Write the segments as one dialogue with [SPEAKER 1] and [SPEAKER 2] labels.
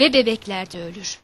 [SPEAKER 1] ve bebekler de ölür.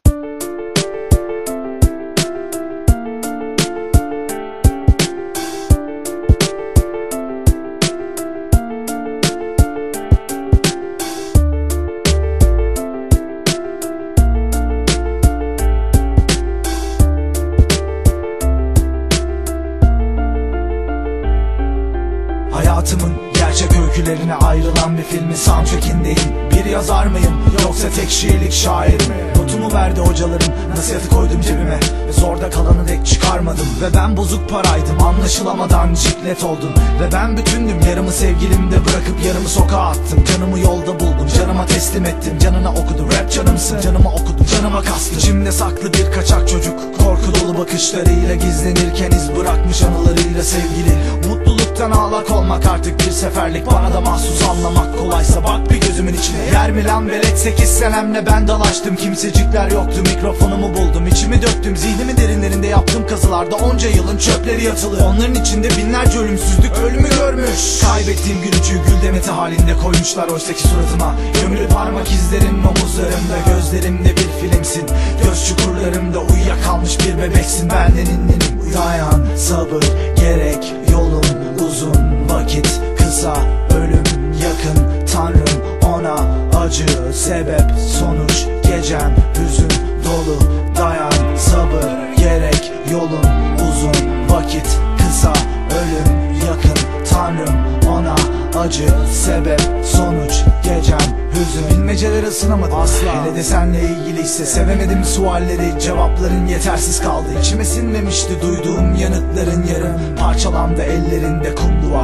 [SPEAKER 2] Hayatımın gerçek öykülerine ayrılan bir filmin soundtrackindeyim Bir yazar mıyım yoksa tek şiirlik şair mi? Notumu verdi hocalarım nasihatı koydum cebime. Ve zorda kalanı dek çıkarmadım. Ve ben bozuk paraydım anlaşılamadan ciklet oldum. Ve ben bütündüm yarımı sevgilimde bırakıp yarımı sokağa attım. Canımı yolda buldum canıma teslim ettim. Canına okudum rap canımsın. Canıma okudum canıma kastım. İçimde saklı bir kaçak çocuk. Korku dolu bakışlarıyla gizlenirken iz bırakmış anılarıyla sevgili Mutluluktan ağlak olmak artık bir seferlik. Bana da mahsus anlamak kolaysa bak bir gözümün içine. Yer mi lan velet? 8 senemle ben dalaştım. Kimsecikler yoktu. Mikrofonumu buldum. İçimi döktüm. Zihnimin derinlerinde yaptığım kazılarda. Onca yılın çöpleri yatılı Onların içinde binlerce ölümsüzlük ölümü görmüş. Kaybettiğim gülücüğü gül demeti halinde koymuşlar oysaki suratıma. Gömülü parmak izlerin omuzlarımda Gözlerimde bir filmsin. Göz çukurlarımda uyuyakalmış bir bebeksin. Benden inlenim Dayan sabır gerek Yolun uzun vakit. Kısa Ölüm yakın tanrım ona acı. Sebep sonuç gecem acı Sebep sonuç gecem hüzün. Bilmeceleri ısınamadım asla. Hele de senle ilgiliyse sevemedim sualleri. Cevapların yetersiz kaldı. İçime sinmemişti duyduğum yanıtların yarım. Parçalandı ellerinde kum duvarları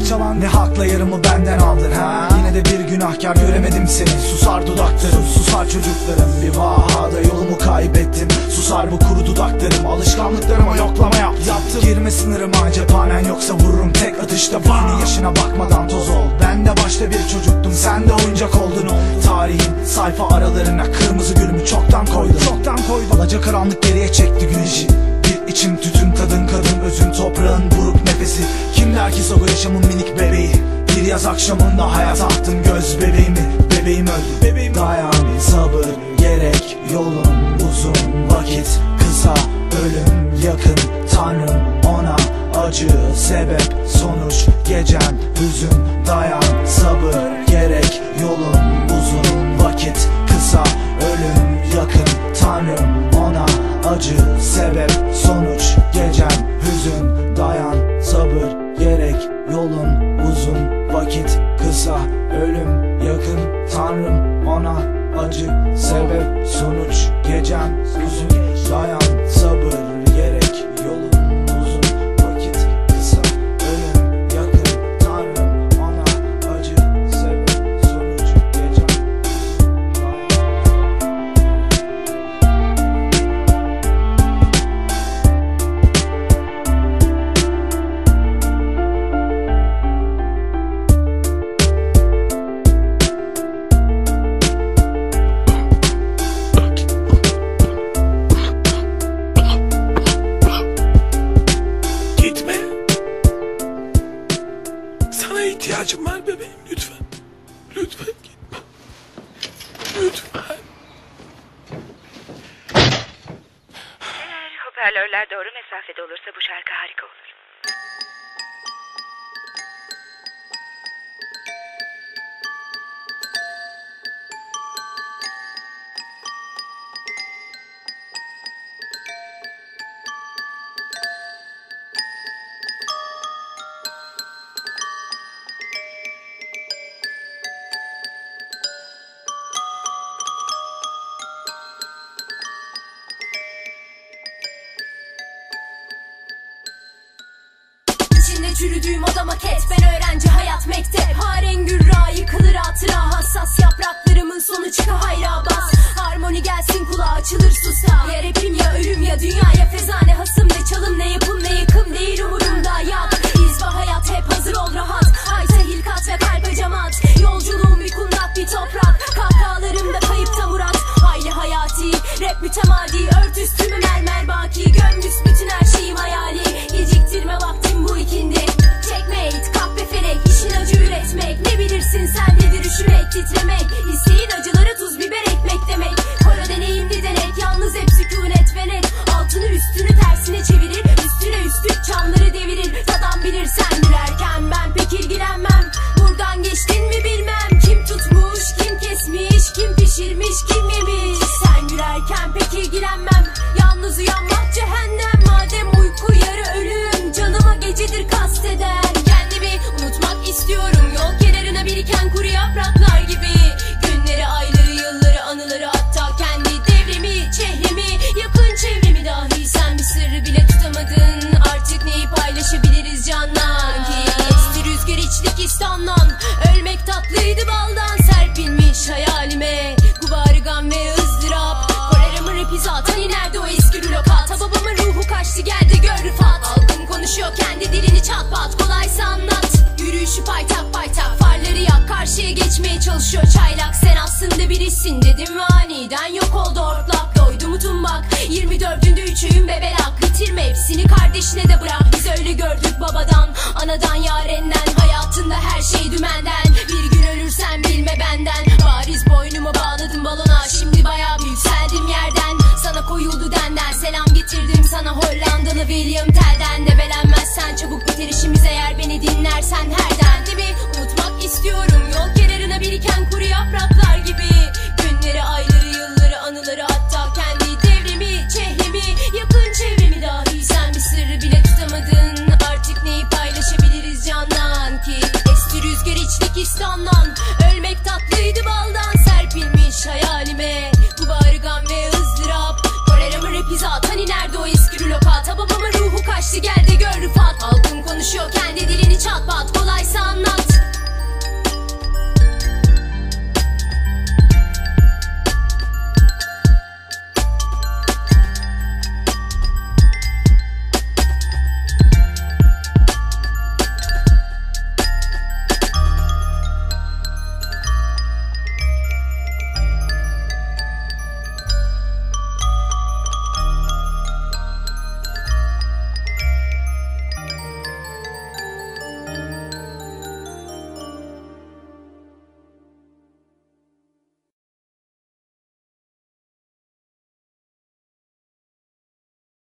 [SPEAKER 2] Parçalan ne hakla yarımı benden aldın ha? Yine de bir günahkar göremedim seni. Susar dudaklarım susar çocuklarım. Bir vahada yolumu kaybettim. Susar bu kuru dudaklarım. Alışkanlıklarıma yoklama yap Yaptım. Girme sınırıma cephanen yoksa vururum tek atışta. Birinin yaşına bakmadan toz ol. Ben de başta bir çocuktum. Sen de oyuncak oldun. Tarihin sayfa aralarına kırmızı gülümü çoktan koydum Çoktan koydum Alaca karanlık geriye çekti güneşi. Bir içim tütün tadın kadın özün toprağın nefesi Ki Sogo yaşamın minik bebeği. Bir yaz akşamında hayat attım göz bebeğimi. Bebeğim öldü bebeğim Dayan. Sabır gerek yolun uzun vakit. Kısa Ölüm yakın tanrım. Ona acı sebep sonuç. Gecen hüzün dayan. Sabır gerek yolun uzun vakit. Kısa ölüm yakın tanrım. Ona acı sebep sonuç
[SPEAKER 3] hoparlörler doğru mesafede olursa bu şarkı harika olur.
[SPEAKER 4] İçinde çürüdüğüm oda maket Ben öğrenci hayat mektep Haren gürra yıkılır hatıra Hassas. Yapraklarımın sonu çıka hayra bas. Harmoni gelsin kulağa açılır susta Ya rapim ya ölüm ya dünya. Ya fezane Hasım ne çalım ne yapım ne yıkım Ölmek tatlıydı baldan serpilmiş hayalime. Gubarı gam ve ızdırap. Koleramın rapi zaten inerdi o eski blokat Babamın ruhu kaçtı geldi gör Rıfat Halkım konuşuyor kendi dilini çatpat. Kolaysa anlat. Yürüyüşü paytak paytak. Farları yak karşıya geçmeye çalışıyor. Çaylak Sen aslında birisin dedim ve aniden yok oldu. Ortlak Doydu mu tumbak? 24'ünde üçüyüm bebelak. Bitirme hepsini kardeşine de bırak. Biz öyle gördük babadan anadan yarenden. William Tell'den Debelenmezsen çabuk biter işimiz eğer beni dinlersen herden. Değil mi? Unutmak istiyorum yol kenarına biriken kuru yapraklar gibi. Günleri, ayları, yılları, anıları hatta kendi devrimi, çehremi, yakın çevremi dahi sen bir sırrı bile tutamadın. Artık neyi paylaşabiliriz candan ki? Esti rüzgar içlik İslam'dan